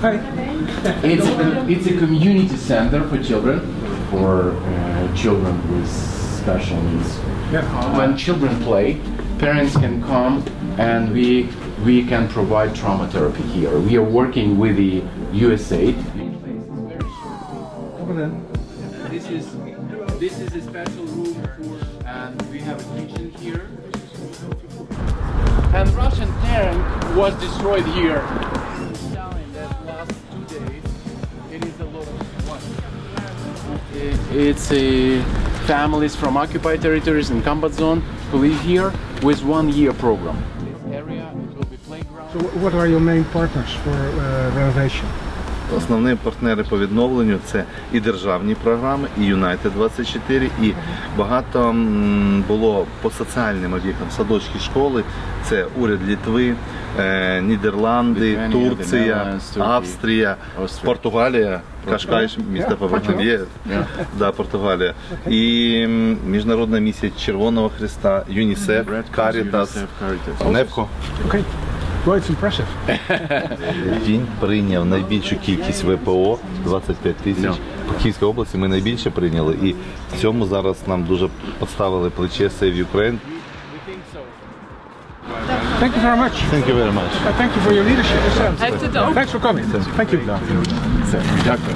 Hi. It's a, it's a community center for children, for uh, children with special needs. Yeah. When children play, parents can come and we we can provide trauma therapy here. We are working with the USAID. Come on. This is this is a special room for, and we have a kitchen here. And Russian tank was destroyed here. That last two days, it is a lot of what? It's a families from occupied territories in combat zone who live here with one year program. This area will be playground. So what are your main partners for uh, renovation? Основні партнери по відновленню це і державні програми, і Юнайтед 24 і багато було по соціальним об'єктам. Садочки, школи. Це уряд Літви, е, Нідерланди, Турція, Австрія, Португалія. Кашкайш, місто Павловин є, да, Португалія. І Міжнародна місія Червоного Христа, ЮНІСЕФ, Карітас, UNICEF, It's impressive. Він прийняв найбільшу кількість ВПО 25 тисяч. По Київській області ми найбільше прийняли, і в цьому зараз нам дуже підставили плече Save Ukraine. Thank you very much. Thank you very much. Uh, thank you for your leadership. Thanks for coming. Thank you. Дякую.